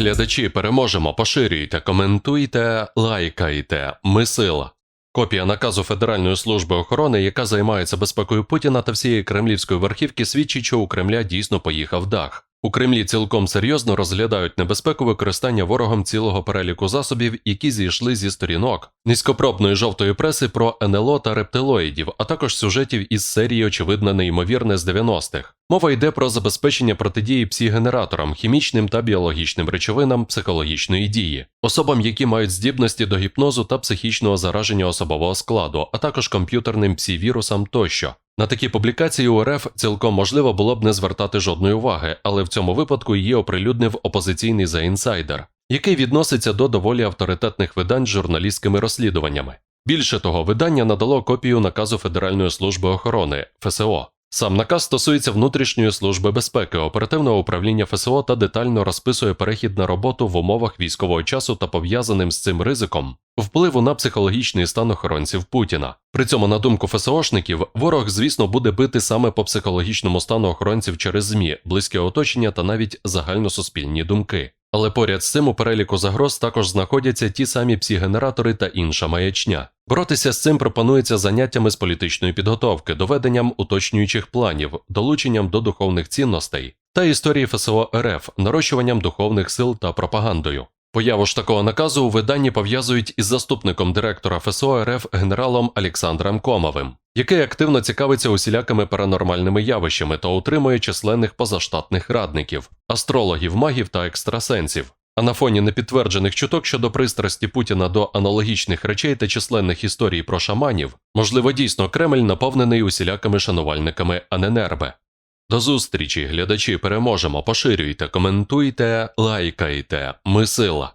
Глядачі, переможемо, поширюйте, коментуйте, лайкайте. Ми сила. Копія наказу Федеральної служби охорони, яка займається безпекою Путіна та всієї кремлівської верхівки, свідчить, що у Кремля дійсно поїхав дах. У Кремлі цілком серйозно розглядають небезпеку використання ворогом цілого переліку засобів, які зійшли зі сторінок низькопробної жовтої преси про НЛО та рептилоїдів, а також сюжетів із серії очевидно неймовірне з 90-х. Мова йде про забезпечення протидії псі-генераторам, хімічним та біологічним речовинам психологічної дії, особам, які мають здібності до гіпнозу та психічного зараження особового складу, а також комп'ютерним псі-вірусам тощо. На такі публікації у РФ цілком можливо було б не звертати жодної уваги, але в цьому випадку її оприлюднив опозиційний The Insider, який відноситься до доволі авторитетних видань з журналістськими розслідуваннями. Більше того, видання надало копію наказу Федеральної служби охорони ФСО. Сам наказ стосується внутрішньої служби безпеки, оперативного управління ФСО та детально розписує перехід на роботу в умовах військового часу та пов'язаним з цим ризиком впливу на психологічний стан охоронців Путіна. При цьому, на думку ФСОшників, ворог, звісно, буде бити саме по психологічному стану охоронців через ЗМІ, близьке оточення та навіть загальносуспільні думки. Але поряд з цим у переліку загроз також знаходяться ті самі псі-генератори та інша маячня. Боротися з цим пропонується заняттями з політичної підготовки, доведенням уточнюючих планів, долученням до духовних цінностей та історії ФСО РФ, нарощуванням духовних сил та пропагандою. Появу ж такого наказу у виданні пов'язують із заступником директора ФСО РФ генералом Олександром Комовим, який активно цікавиться усілякими паранормальними явищами та утримує численних позаштатних радників, астрологів, магів та екстрасенсів. А на фоні непідтверджених чуток щодо пристрасті Путіна до аналогічних речей та численних історій про шаманів, можливо, дійсно Кремль наповнений усілякими шанувальниками Аненербе. До зустрічі, глядачі, переможемо, поширюйте, коментуйте, лайкайте. Ми сила.